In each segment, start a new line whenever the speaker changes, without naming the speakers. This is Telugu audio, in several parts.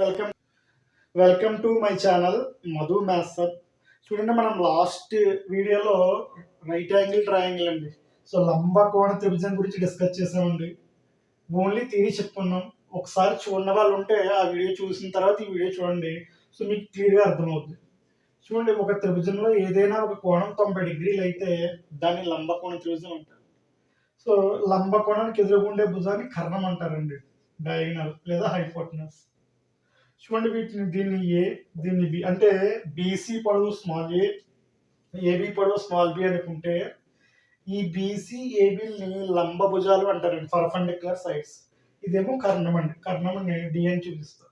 Welcome welcome to my channel Madhu మ్యాథ్సప్ చూడండి మనం లాస్ట్ వీడియోలో రైట్ యాంగిల్ ట్రయాంగిల్ అండి. సో లంబ కోణ త్రిభుజం గురించి డిస్కస్ చేసామండి ఓన్లీ తీరి చెప్పుకున్నాం. ఒకసారి చూడని వాళ్ళు ఉంటే ఆ వీడియో చూసిన తర్వాత ఈ వీడియో చూడండి. సో మీకు క్లియర్గా అర్థమవుతుంది చూడండి ఒక త్రిభుజంలో ఏదైనా ఒక కోణం తొంభై డిగ్రీలు అయితే దాన్ని లంబకోణ త్రిభుజం అంటారు. సో లంబకోణానికి ఎదురుగుండే భుజాన్ని కర్ణం అంటారండి. డయాగ్నల్ లేదా హైపోటనస్ చూడండి వీటిని దీన్ని ఏ దీన్ని బి అంటే బీసీ పొడవు స్మాల్ ఏ ఏబి పొడవు స్మాల్ బి అనుకుంటే ఈ బీసీ ఏబిల్ని లంబ భుజాలు అంటారండి పర్ఫండిక్యులర్ సైడ్స్ ఇదేమో కర్ణం అండి కర్ణం అని డి అని చూపిస్తారు.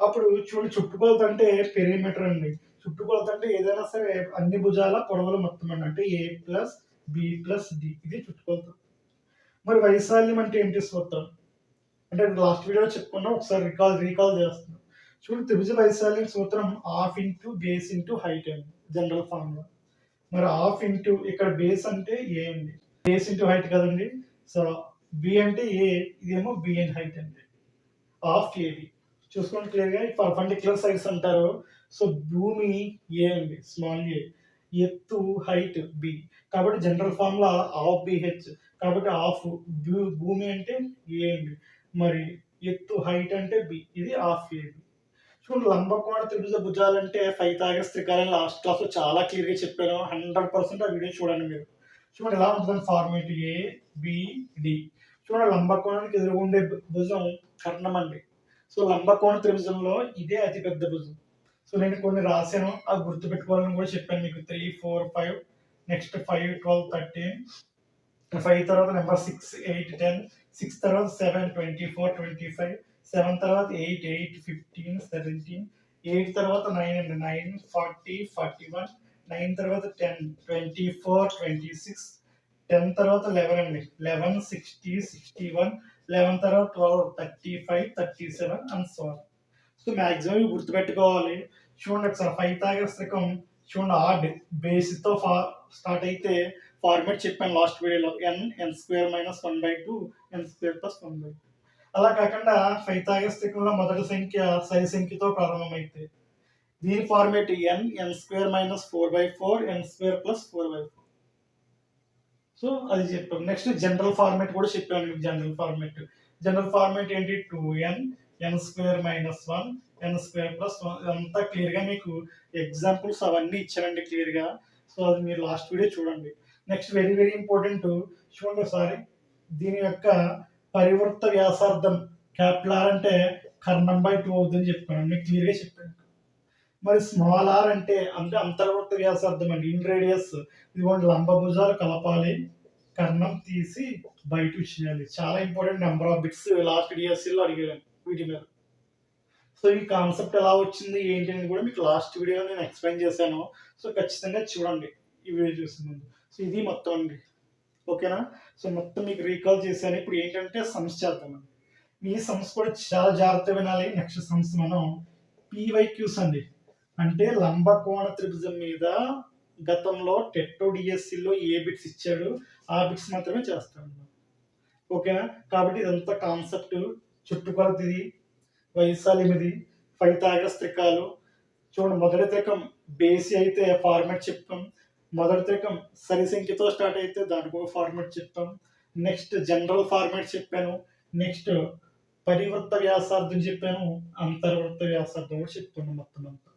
అప్పుడు చూడు చుట్టుకొలత అంటే పెరిమీటర్ అండి. చుట్టుకొలత అంటే ఏదైనా సరే అన్ని భుజాల పొడవులు మొత్తం అండి. అంటే A plus B plus D ఇది చుట్టుకొలత. మరి వైశాల్యం అంటే ఏంటి సూత్రం అంటే లాస్ట్ వీడియో చెప్పుకున్నాం ఒకసారి రికాల్ రీకాల్ చేస్తున్నాం. చూడండి త్రిభుజ వైశాల్యం సూత్రం half into base into height అండి జనరల్ ఫార్ములా మరి హాఫ్ ఇంటూ ఇక్కడ బేస్ అంటే ఏ అండి. బేస్ ఇంటూ హైట్ కదండి? సో బి అంటే ఏ ఇదేమో బి అండ్ హైట్ అండి. హాఫ్ ఏబి చూసుకోండి క్లియర్గా పర్పండిక్యులర్ సైజ్ అంటారు. సో భూమి ఏ అండి స్మాల్ ఏ ఎత్తు హైట్ బి కాబట్టి జనరల్ ఫార్ములా హాఫ్ బిహెచ్ కాబట్టి హాఫ్ భూమి అంటే ఏ అండి. మరి ఎత్తు హైట్ అంటే బి ఇది హాఫ్ ఏబి సో లంబకోణ త్రిభుజ భుజాలంటే తాగస్ త్రికాలని లాస్ట్ క్లాస్లో చాలా క్లియర్గా చెప్పాను. హండ్రెడ్ పర్సెంట్ ఆ వీడియో చూడండి మీరు. చూడండి ఎలా ఉంటుంది ఫార్మేట్ ఏ బి డి చూడండి లంబకోణానికి ఎదురుగుండే ఉండే భుజం కర్ణం అండి. సో లంబకోణ త్రిభుజంలో ఇదే అతి పెద్ద భుజం. సో నేను కొన్ని రాశాను. అది గుర్తుపెట్టుకోవాలని కూడా చెప్పాను మీకు. Three four five next five twelve thirteen five తర్వాత number six eight ten six తర్వాత seven twenty four twenty five seven తర్వాత eight eight fifteen seventeen eight తర్వాత నైన్ అండి nine forty forty one nine తర్వాత ten twenty four twenty six ten తర్వాత లెవెన్ అండి. Eleven sixty sixty one eleven తర్వాత twelve thirty five thirty seven and so so maximum గుర్తుపెట్టుకోవాలి. చూడండి ఒకసారి ఫైవ్ తాగస్త్రికం చూడండి ఆడ్ బేస్తో ఫా స్టార్ట్ అయితే ఫార్మేట్ చెప్పాను లాస్ట్ వీడియోలో. N N square minus one by two N square plus one by two అలా కాకుండా ఫైతాగస్తికంలో మొదటి సంఖ్య సరి సంఖ్యతో ప్రారంభమైతే దీని format N N square minus four by four N square plus four by four so అది చెప్పాం. నెక్స్ట్ జనరల్ ఫార్మేట్ కూడా చెప్పాను మీకు జనరల్ ఫార్మేట్ జనరల్ ఫార్మేట్ ఏంటి? Two N N square minus one N square plus one అంతా క్లియర్గా మీకు ఎగ్జాంపుల్స్ అవన్నీ ఇచ్చారండి క్లియర్గా సో అది మీరు లాస్ట్ వీడియో చూడండి. నెక్స్ట్ వెరీ వెరీ ఇంపార్టెంట్ చూడండి ఒకసారి. దీని యొక్క పరివృత్త వ్యాసార్థం క్యాపిటల్ ఆర్ అంటే కర్ణం బై టూ అవుతుందని చెప్పాను మీకు క్లియర్గా చెప్పాను. మరి స్మాల్ ఆర్ అంటే అంటే అంతర్వృత్త వ్యాసార్థం అండి. ఇన్ రేడియస్ ఇదిగోండి లంబభుజాలు కలపాలి. కర్ణం తీసి బయట చేయాలి చాలా important number of bits last డిఎస్సీలో అడిగాను వీటి మీద. సో ఈ కాన్సెప్ట్ ఎలా వచ్చింది ఏంటి అనేది కూడా మీకు లాస్ట్ వీడియోలో నేను ఎక్స్ప్లెయిన్ చేశాను. సో ఖచ్చితంగా చూడండి ఈ వీడియో చూసిన ముందు సో ఇది మొత్తం అండి. ఓకేనా? సో మొత్తం మీకు రీకాల్ చేశాను. ఇప్పుడు ఏంటంటే సమస్య చేద్దామండి ఈ సమస్య కూడా చాలా జాగ్రత్త వినాలి. నెక్స్ట్ సమస్య మనం పీవైక్యూస్ అండి. అంటే లంబకోణ త్రిభుజం మీద గతంలో టెట్టో డిఎస్సిలో ఏ బిట్స్ ఇచ్చాడు ఆ బిట్స్ మాత్రమే చేస్తాను ఓకేనా? కాబట్టి ఇదంతా కాన్సెప్ట్. చుట్టుకొలత ఇది వైశాల్యం ఇది ఫైతాగస్ త్రికాలు. చూడండి మొదటి త్రికం బేసి అయితే ఫార్మాట్ చెప్తాం మొదటి త్రికం సరి సంఖ్యతో స్టార్ట్ అయితే దానికి ఒక ఫార్మాట్ చెప్తాం. నెక్స్ట్ జనరల్ ఫార్మాట్ చెప్పాను. నెక్స్ట్ పరివృత్త వ్యాసార్థం చెప్పాను. అంతర్వృత్త వ్యాసార్థం కూడా చెప్తున్నాను మొత్తం అంతా.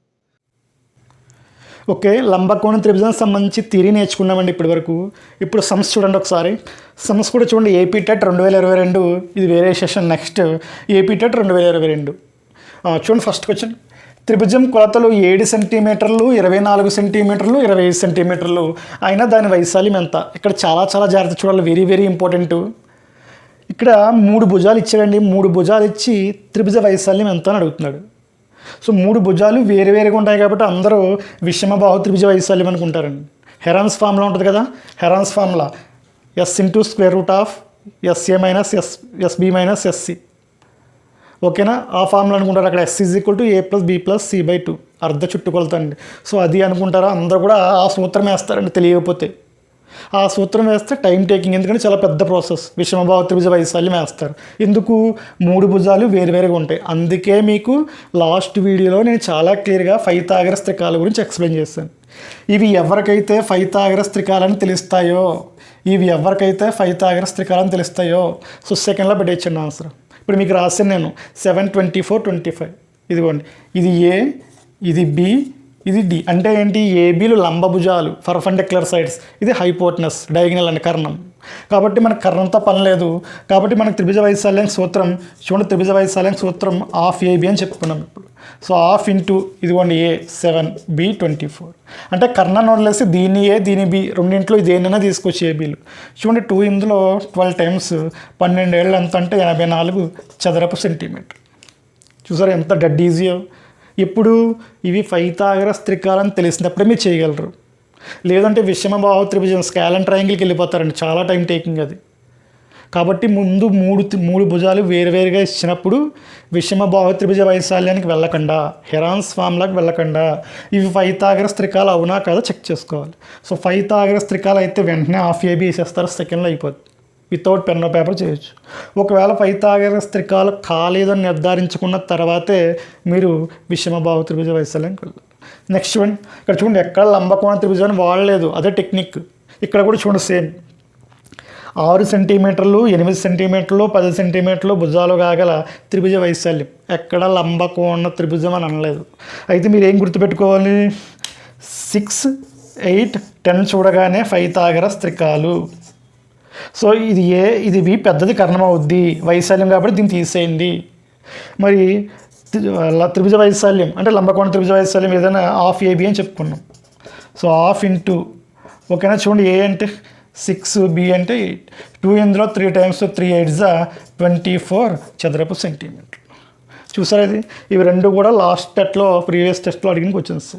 ఓకే లంబకోణ త్రిభుజం సంబంధించి థిరీ నేర్చుకున్నామండి ఇప్పటి వరకు ఇప్పుడు సమ్స్ చూడండి ఒకసారి. సమ్స్ కూడా చూడండి. ఏపీ టెట్ రెండు వేల ఇరవై రెండు. ఇది వేరే సెషన్ నెక్స్ట్ ఏపీ టెట్ రెండు వేల ఇరవై రెండు. చూడండి ఫస్ట్ క్వశ్చన్ త్రిభుజం కొలతలు ఏడు సెంటీమీటర్లు ఇరవై నాలుగు సెంటీమీటర్లు ఇరవై ఐదు సెంటీమీటర్లు. అయినా దాని వైశాల్యం ఎంత? ఇక్కడ చాలా చాలా జాగ్రత్త చూడాలి. వెరీ వెరీ ఇంపార్టెంట్ ఇక్కడ మూడు భుజాలు ఇచ్చాడండి. మూడు భుజాలు ఇచ్చి త్రిభుజ వైశాల్యం ఎంత అని అడుగుతున్నాడు. సో మూడు భుజాలు వేరు వేరుగా ఉంటాయి కాబట్టి అందరూ విషమ బాహు త్రిభుజ వైశాల్యం అనుకుంటారండి. హెరాన్స్ ఫార్ములా ఉంటుంది కదా? Heron's formula S into square root of S A minus S S B minus S C ఓకేనా? ఆ ఫార్ములా అనుకుంటారు? అక్కడ S is equal to A plus B plus C by two అర్ధ చుట్టుకొలత అండి సో అది అనుకుంటారా? అందరూ కూడా ఆ సూత్రం వేస్తారండి తెలియకపోతే. ఆ సూత్రం వేస్తే టైం టేకింగ్ ఎందుకంటే చాలా పెద్ద ప్రాసెస్ విషమభావ త్రిభుజ వైశాల్యం వేస్తారు. ఎందుకు? మూడు భుజాలు వేరువేరుగా ఉంటాయి. అందుకే మీకు లాస్ట్ వీడియోలో నేను చాలా క్లియర్గా ఫైతాగరస్ త్రికాల గురించి ఎక్స్ప్లెయిన్ చేశాను. ఇవి ఎవరికైతే ఫైతాగరస్ త్రికాలని తెలుస్తాయో ఇవి ఎవరికైతే ఫైతాగరస్ త్రికాలని తెలుస్తాయో సో సెకండ్లో పెట్టేయచ్చండి ఆన్సర్ ఇప్పుడు మీకు రాసాను నేను seven twenty four twenty five ఇదిగోండి. ఇది ఏ ఇది బి ఇది డి. అంటే ఏంటి? ఏబీలు లంబభుజాలు పర్ఫండిక్యులర్ సైడ్స్. ఇది హైపోట్నస్ డయాగ్నల్ అండి కర్ణం. కాబట్టి మనకు కర్ణంతో పని లేదు. కాబట్టి మనకు త్రిభుజ వైశాల్యం సూత్రం. చూడండి త్రిభుజ వైశాల్యం సూత్రం ఆఫ్ ఏబి అని చెప్పుకున్నాం ఇప్పుడు. సో ఆఫ్ ఇంటూ ఇదిగోండి A seven B twenty four. అంటే కర్ణాన్ని వదిలేసి దీని ఏ దీని బి రెండింట్లో ఇది ఏనైనా తీసుకొచ్చి ఏబీలు. చూడండి టూ ఇందులో ట్వెల్వ్ టైమ్స్ పన్నెండేళ్ళు ఎంత అంటే ఎనభై నాలుగు చదరపు సెంటీమీటర్. చూసారా ఎంత డెడ్ ఈజీయో? ఇప్పుడు ఇవి ఫైతాగర స్త్రికాలని తెలిసినప్పుడే మీరు చేయగలరు. లేదంటే విషమ భావ త్రిభుజం స్కాలన్ ట్రయాంగిల్కి వెళ్ళిపోతారండి. చాలా టైం టేకింగ్ అది. కాబట్టి ముందు మూడు మూడు భుజాలు వేరువేరుగా ఇచ్చినప్పుడు విషమ భావ త్రిభుజ వైశాల్యానికి వెళ్ళకుండా హెరాన్స్ ఫామ్లాకి వెళ్ళకుండా. ఇవి ఫైతాగ్ర స్త్రికాలు అవునా కాదో చెక్ చేసుకోవాలి. సో ఫైతాగ్ర స్త్రికాలు అయితే వెంటనే హాఫ్ ఏబీ వేసేస్తారు సెకండ్లో అయిపోద్ది. వితౌట్ పెన్ పేపర్ చేయొచ్చు. ఒకవేళ పైతాగరస్ స్త్రికాలు కాలేదని నిర్ధారించుకున్న తర్వాతే మీరు విషమభావ త్రిభుజ వైశాల్యానికి వెళ్ళాలి నెక్స్ట్ వన్ ఇక్కడ చూడండి ఎక్కడ లంబకోణ త్రిభుజాన్ని వాడలేదు అదే టెక్నిక్ ఇక్కడ కూడా చూడండి సేమ్ ఆరు సెంటీమీటర్లు ఎనిమిది సెంటీమీటర్లు పది సెంటీమీటర్లు భుజాలు కాగల త్రిభుజ వైశాల్యం. ఎక్కడ లంబకోణ త్రిభుజం అని అనలేదు. అయితే మీరు ఏం గుర్తుపెట్టుకోవాలి? సిక్స్ ఎయిట్ టెన్ చూడగానే ఫైతాగర స్త్రికాలు సో ఇది ఏ ఇది వి పెద్దది కర్ణం అవుద్ది వైశాల్యం కాబట్టి దీన్ని తీసేయండి. మరి త్రిభుజ వైశాల్యం అంటే లంబకోణ త్రిభుజ వైశాల్యం ఏదైనా హాఫ్ ఏబి అని చెప్పుకున్నాం. సో హాఫ్ ఇంటూ ఓకేనా చూడండి ఏ అంటే సిక్స్ బి అంటే ఎయిట్ టూ ఇందులో three times three eights twenty four చదరపు సెంటీమీటర్ చూసారా ఇది? ఇవి రెండు కూడా లాస్ట్ టెస్ట్లో ప్రీవియస్ టెస్ట్లో అడిగిన క్వశ్చన్స్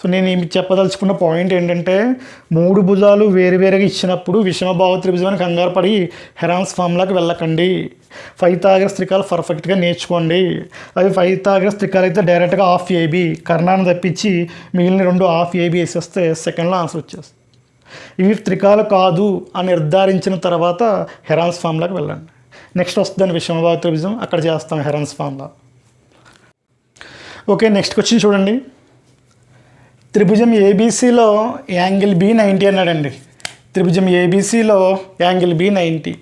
సో నేను ఏమి చెప్పదలుచుకున్న పాయింట్ ఏంటంటే మూడు భుజాలు వేరువేరుగా ఇచ్చినప్పుడు విషమభావ త్రిభుజానికి కంగారు పడి హెరాన్స్ ఫామ్లాకి వెళ్ళకండి. ఫైతాగర స్త్రికాలు పర్ఫెక్ట్గా నేర్చుకోండి. అవి ఫైతాగర స్త్రికాలు అయితే డైరెక్ట్గా ఆఫ్ ఏబి కర్ణాన్ని తప్పించి మిగిలిన రెండు ఆఫ్ ఏబి వేసేస్తే సెకండ్లో ఆన్సర్ వచ్చేస్తుంది. ఇవి త్రికాలు కాదు అని నిర్ధారించిన తర్వాత హెరాన్స్ ఫామ్లోకి వెళ్ళండి. నెక్స్ట్ వస్తుందని విషమభావ త్రిభుజం. అక్కడ చేస్తాం హెరాన్స్ ఫామ్లో. ఓకే నెక్స్ట్ క్వశ్చన్ చూడండి. త్రిభుజం ఏబీసీలో యాంగిల్ బి నైంటీ అన్నాడండి. త్రిభుజం ఏబీసీలో యాంగిల్ బి నైంటీ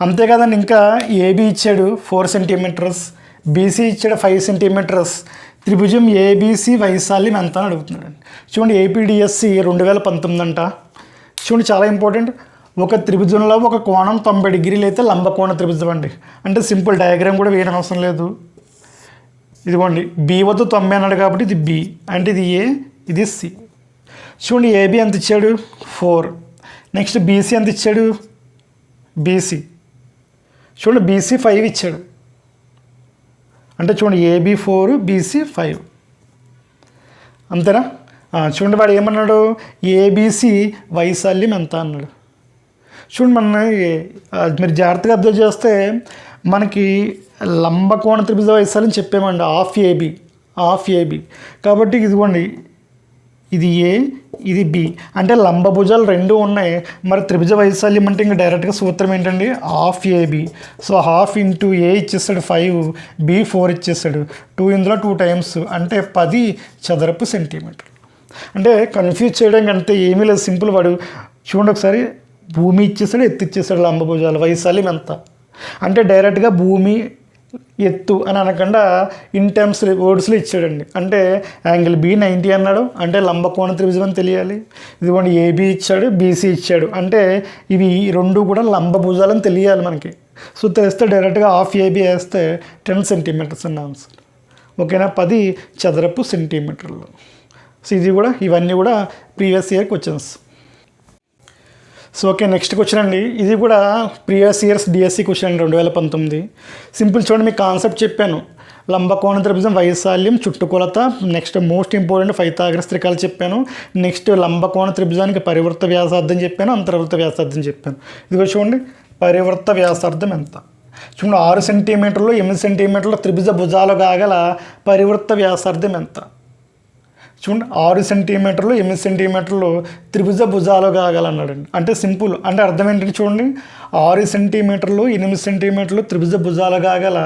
అంతే కదండి ఇంకా ఏబీ ఇచ్చాడు ఫోర్ సెంటీమీటర్స్ బీసీ ఇచ్చాడు ఫైవ్ సెంటీమీటర్స్ త్రిభుజం ఏబీసీ వైశాల్యం ఎంత అని అడుగుతున్నాడండి. చూడండి ఏపీడిఎస్సి రెండు వేల పంతొమ్మిది అంట. చూడండి చాలా ఇంపార్టెంట్. ఒక త్రిభుజంలో ఒక కోణం తొంభై డిగ్రీలు అయితే లంబకోణ త్రిభుజం అండి. అంటే సింపుల్ డయాగ్రామ్ కూడా వేయడం అవసరం లేదు. ఇదిగోండి బి వద్ద తొంభై అన్నాడు కాబట్టి ఇది బి అంటే ఇది ఏ? ఇది సి. చూడండి ఏబి ఎంత ఇచ్చాడు? ఫోర్. నెక్స్ట్ బీసీ ఎంత ఇచ్చాడు? బీసీ. చూడండి బీసీ ఫైవ్ ఇచ్చాడు. అంటే చూడండి ఏబీ ఫోర్ బీసీ ఫైవ్. అంతేనా? చూడండి వాడు ఏమన్నాడు? ఏబీసీ వైశాల్యం ఎంత అన్నాడు. చూడండి మన మీరు జాగ్రత్తగా అబ్జర్వ్ చేస్తే మనకి లంబకోణ త్రిభుజ వైశాల్యం చెప్పామండి ఆఫ్ ఏబి ఆఫ్ ఏబి. కాబట్టి ఇదిగోండి ఇది ఏ ఇది బి. అంటే లంబభుజాలు రెండు ఉన్నాయి. మరి త్రిభుజ వైశాల్యం అంటే ఇంకా డైరెక్ట్గా సూత్రం ఏంటండి? Half AB so half into A ఇచ్చేస్తాడు ఫైవ్ బి ఫోర్ ఇచ్చేస్తాడు. టూ ఇందులో టూ టైమ్స్. అంటే పది చదరపు సెంటీమీటర్. అంటే కన్ఫ్యూజ్ చేయడానికి అంతే ఏమీ లేదు. సింపుల్ వాడు చూడండి ఒకసారి. భూమి ఇచ్చేసాడు ఎత్తు ఇచ్చేస్తాడు లంబభుజాలు. వైశాల్యం ఎంత? అంటే డైరెక్ట్గా భూమి ఎత్తు అని అనకుండా ఇన్ టర్మ్స్ వర్డ్స్లో ఇచ్చాడండి. అంటే యాంగిల్ బి నైంటీ అన్నాడు. అంటే లంబకోణ త్రిభుజం అని తెలియాలి. ఇదిగోండి ఏబి ఇచ్చాడు బీసీ ఇచ్చాడు. అంటే ఇవి రెండు కూడా లంబభుజాలని తెలియాలి మనకి. సో తెలిస్తే డైరెక్ట్గా హాఫ్ ఏబి వేస్తే టెన్ సెంటీమీటర్స్ అన్న ఆన్సర్ ఓకేనా? పది చదరపు సెంటీమీటర్లు సో ఇది కూడా ఇవన్నీ కూడా previous year questions so okay next question అండి. ఇది కూడా ప్రీవియస్ ఇయర్స్ డిఎస్సి క్వశ్చన్ అండి రెండు వేల పంతొమ్మిది. సింపుల్ చూడండి మీకు కాన్సెప్ట్ చెప్పాను. లంబకోణ త్రిభుజం వైశాల్యం చుట్టుకొలత. నెక్స్ట్ మోస్ట్ ఇంపార్టెంట్ ఫైతాగ్రస్ త్రికాలు చెప్పాను. నెక్స్ట్ లంబకోణ త్రిభుజానికి పరివృత్త వ్యాసార్థం చెప్పాను అంతర్వృత్త వ్యాసార్థం చెప్పాను. ఇదిగో చూడండి పరివృత్త వ్యాసార్థం ఎంత? చూడండి ఆరు సెంటీమీటర్లు ఎనిమిది సెంటీమీటర్లు త్రిభుజ భుజాలు కాగల పరివృత్త వ్యాసార్థం ఎంత? చూడండి ఆరు సెంటీమీటర్లు ఎనిమిది సెంటీమీటర్లు త్రిభుజ భుజాలు కాగలన్నాడండి. అంటే సింపుల్. అంటే అర్థం ఏంటంటే చూడండి ఆరు సెంటీమీటర్లు ఎనిమిది సెంటీమీటర్లు త్రిభుజ భుజాలు కాగల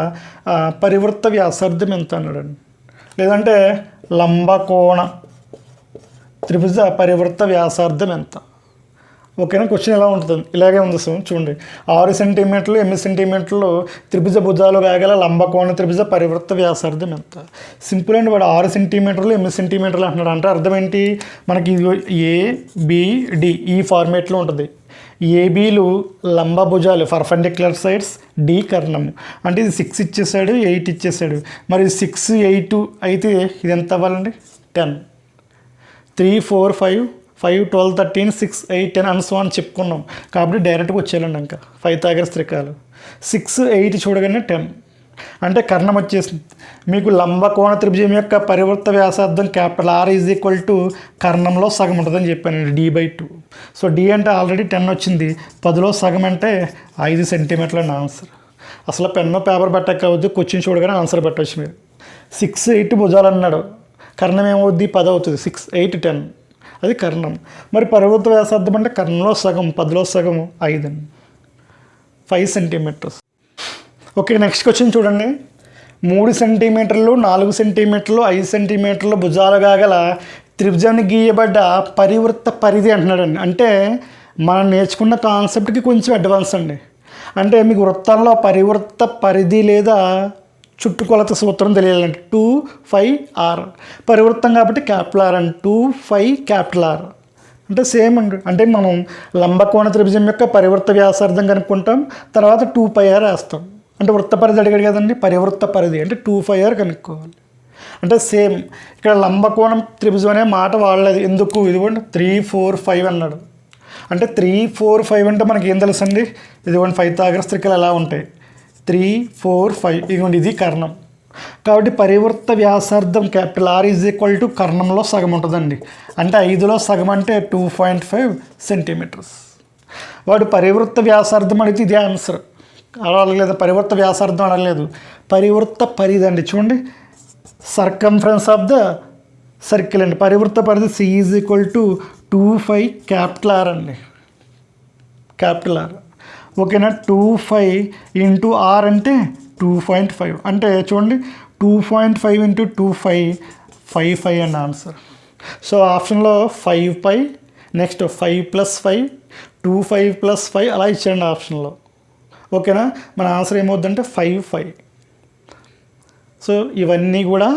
పరివృత్త వ్యాసార్థం ఎంత అన్నాడండి లేదంటే లంబకోణ త్రిభుజ పరివృత్త వ్యాసార్థం ఎంత? ఓకేనా? క్వశ్చన్ ఎలా ఉంటుంది ఇలాగే ఉంది సో చూడండి. ఆరు సెంటీమీటర్లు ఎనిమిది సెంటీమీటర్లు త్రిభుజ భుజాలు కాగల లంబకోణ త్రిభుజ పరివృత్త వ్యాసార్థం ఎంత? సింపుల్ అండి వాడు ఆరు సెంటీమీటర్లు ఎనిమిది సెంటీమీటర్లు అంటున్నాడు అంటే అర్థం ఏంటి? మనకి ఏ బిడి ఈ ఫార్మేట్లో ఉంటుంది. ఏబీలు లంబ భుజాలు పర్ఫెండిక్యులర్ సైడ్స్ డి కర్ణము. అంటే ఇది సిక్స్ ఇచ్చేసాడు ఎయిట్ ఇచ్చేసాడు. మరి సిక్స్ ఎయిట్ అయితే ఇది ఎంత అవ్వాలండి? Ten three four five five twelve thirteen six eight ten అన్స్ అని చెప్పుకున్నాం. కాబట్టి డైరెక్ట్గా వచ్చేయాలండి ఇంకా. ఫైవ్ తాగర్ త్రికాలు సిక్స్ ఎయిట్ చూడగానే టెన్. అంటే కర్ణం వచ్చేసింది. మీకు లంబకోణ త్రిభుజం యొక్క పరివర్త వ్యాసార్థం capital R is equal to కర్ణంలో సగం ఉంటుందని చెప్పాను D by two so D అంటే ఆల్రెడీ టెన్ వచ్చింది. పదిలో సగం అంటే ఐదు సెంటీమీటర్ల ఆన్సర్ అసలు పెన్ను పేపర్ పెట్టక్కవద్దు క్వశ్చన్ చూడగానే ఆన్సర్ పెట్టవచ్చు మీరు. సిక్స్ ఎయిట్ భుజాలు అన్నాడు. కర్ణం ఏమవుద్ది? పది అవుతుంది. Six eight ten. అది కర్ణం. మరి పర్వత వ్యాసార్థం అంటే కర్ణంలో సగం పదిలో సగం ఐదు అండి five centimeters okay next question చూడండి. మూడు సెంటీమీటర్లు నాలుగు సెంటీమీటర్లు ఐదు సెంటీమీటర్లు భుజాలుగా గల త్రిభుజాన్ని గీయబడ్డ పరివృత్త పరిధి అంటున్నాడండి. అంటే మనం నేర్చుకున్న కాన్సెప్ట్కి కొంచెం అడ్వాన్స్ అండి. అంటే మీకు వృత్తంలో పరివృత్త పరిధి లేదా చుట్టుకొలత సూత్రం తెలియాలంటే టూ ఫైవ్ ఆర్. పరివృత్తం కాబట్టి capital R and two five capital R. అంటే సేమ్ అండి. అంటే మనం లంబకోణ త్రిభుజం యొక్క పరివృత్త వ్యాసార్థం కనుక్కుంటాం తర్వాత టూ పై ఆర్ వేస్తాం. అంటే వృత్త పరిధి అడిగాడు కదండి పరివృత్త పరిధి. అంటే టూ ఫైవ్ ఆర్ కనుక్కోవాలి. అంటే సేమ్ ఇక్కడ లంబకోణం త్రిభుజం అనే మాట వాడలేదు. ఎందుకు? ఇదిగోండి త్రీ ఫోర్ ఫైవ్ అన్నాడు. అంటే త్రీ ఫోర్ ఫైవ్ అంటే మనకి ఏం తెలుసండి? ఇదిగోండి ఫైవ్ తాగ్రస్త్రికలు ఎలా ఉంటాయి? త్రీ ఫోర్ ఫైవ్ ఇదిగోండి ఇది కర్ణం. కాబట్టి పరివృత్త వ్యాసార్థం capital R is equal to కర్ణంలో సగం ఉంటుందండి. అంటే ఐదులో సగం అంటే టూ పాయింట్ ఫైవ్ సెంటీమీటర్స్ వాడు పరివృత్త వ్యాసార్థం అడిగితే ఇదే ఆన్సర్ అడగలేదు పరివృత్త వ్యాసార్థం అడగలేదు. పరివృత్త పరిధి అండి చూడండి. సర్కంఫరెన్స్ ఆఫ్ ద సర్కిల్ అండి. పరివృత్త పరిధి C is equal to two five capital R అండి. క్యాపిటల్ ఆర్ ఓకేనా? టూ ఫైవ్ ఇంటూ ఆర్ అంటే టూ పాయింట్ ఫైవ్ అంటే చూడండి two point five into two five five five and answer so ఆప్షన్లో five pi next five plus five two five plus five అలా ఇచ్చారండి ఆప్షన్లో ఓకేనా? మన ఆన్సర్ ఏమవుద్దంటే ఫైవ్ ఫైవ్ సో ఇవన్నీ కూడా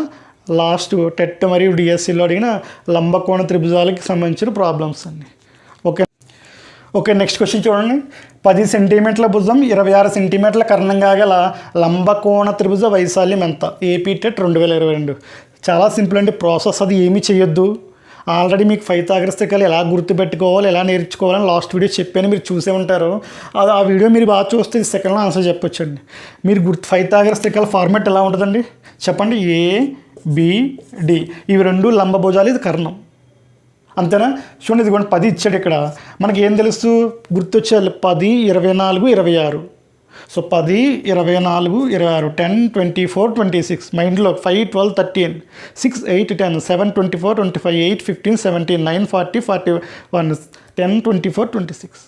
లాస్ట్ టెట్ మరియు డిఎస్సిలో అడిగిన లంబకోణ త్రిభుజాలకి సంబంధించిన ప్రాబ్లమ్స్ అండి. ఓకే? ఓకే నెక్స్ట్ క్వశ్చన్ చూడండి. పది సెంటీమీటర్ల భుజం ఇరవై ఆరు సెంటీమీటర్ల కర్ణంగా గల లంబకోణ త్రిభుజ వైశాల్యం ఎంత? ఏపీ టెట్ రెండు వేల ఇరవై రెండు. చాలా సింపుల్ అండి. ప్రాసెస్ అది ఏమీ చేయొద్దు ఆల్రెడీ మీకు ఫైతాగ్రస్తికలు ఎలా గుర్తుపెట్టుకోవాలి ఎలా నేర్చుకోవాలని లాస్ట్ వీడియో చెప్పాను. మీరు చూసే ఉంటారు. అది ఆ వీడియో మీరు బాగా చూస్తే సెకండ్లో ఆన్సర్ చెప్పొచ్చండి. మీరు గుర్తు ఫైతాగ్రస్తికల ఫార్మాట్ ఎలా ఉంటుందండి? చెప్పండి. ఏ బి డి ఇవి రెండు లంబభుజాలు ఇది కర్ణం. అంతేనా? చూడండి ఇదిగోండి పది ఇచ్చాడు ఇక్కడ. మనకి ఏం తెలుసు? గుర్తొచ్చే పది ఇరవై నాలుగు ఇరవై ఆరు. సో పది ఇరవై నాలుగు ఇరవై ఆరు ten twenty four twenty six. మైండ్లో five twelve thirteen. Six eight ten seven twenty four twenty five eight fifteen seventeen nine forty forty one ten twenty four twenty six.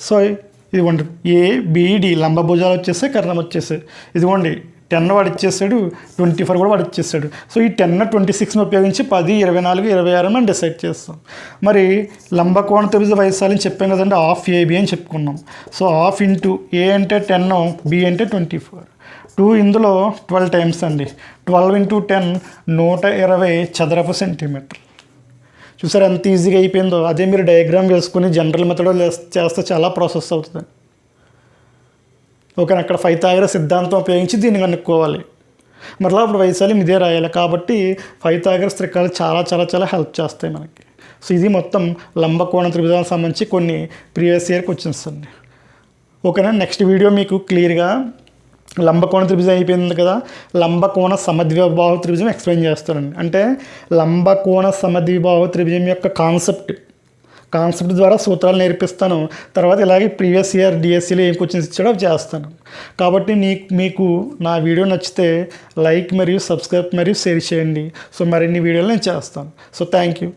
So ఇదిగోండి ఏ బిడి లంబభుజాలు వచ్చేసాయి కర్ణం వచ్చేసాయి. ఇదిగోండి టెన్ వాడు ఇచ్చేసాడు ట్వంటీ ఫోర్ కూడా వాడు ఇచ్చేసాడు. సో ఈ టెన్ ట్వంటీ సిక్స్ని ఉపయోగించి పది ఇరవై నాలుగు ఇరవై ఆరు మనం డిసైడ్ చేస్తాం. మరి లంబకోణ త్రిభుజ వైశాల్యం చెప్పాం కదండి హాఫ్ ఏబి అని చెప్పుకున్నాం. సో హాఫ్ ఇంటూ ఏ అంటే టెన్ బి అంటే ట్వంటీ ఫోర్. టూ ఇందులో ట్వెల్వ్ టైమ్స్ అండి. ట్వెల్వ్ ఇంటూ టెన్ నూట ఇరవై చదరపు సెంటీమీటర్. చూసారు ఎంత ఈజీగా అయిపోయిందో? అదే మీరు డయాగ్రామ్ వేసుకుని జనరల్ మెథడ్ చేస్తే చాలా ప్రాసెస్ అవుతుంది. ఓకే అక్కడ ఫైతాగర సిద్ధాంతం ఉపయోగించి దీన్ని కనుక్కోవాలి. మరలా అప్పుడు వైశాల్యం ఇదే రాయాలి. కాబట్టి ఫైతాగర త్రికాలు చాలా చాలా చాలా హెల్ప్ చేస్తాయి మనకి. సో ఇది మొత్తం లంబకోణ త్రిభుజానికి సంబంధించి కొన్ని ప్రీవియస్ ఇయర్ క్వశ్చన్స్ అండి. ఓకేనా నెక్స్ట్ వీడియో మీకు క్లియర్గా లంబకోణ త్రిభుజం అయిపోయింది కదా లంబకోణ సమద్విభావ త్రిభుజం ఎక్స్ప్లెయిన్ చేస్తానండి. అంటే లంబకోణ సమద్విభావ త్రిభుజం యొక్క కాన్సెప్ట్ కాన్సెప్ట్ ద్వారా సూత్రాలు నేర్పిస్తాను. తర్వాత ఇలాగే ప్రీవియస్ ఇయర్ డిఎస్సీలో ఏం క్వశ్చన్స్ ఇచ్చాడో చేస్తాను. కాబట్టి నీ మీకు నా వీడియో నచ్చితే లైక్ మరియు సబ్స్క్రైబ్ మరియు షేర్ చేయండి. సో మరిన్ని వీడియోలు నేను చేస్తాను. So thank you.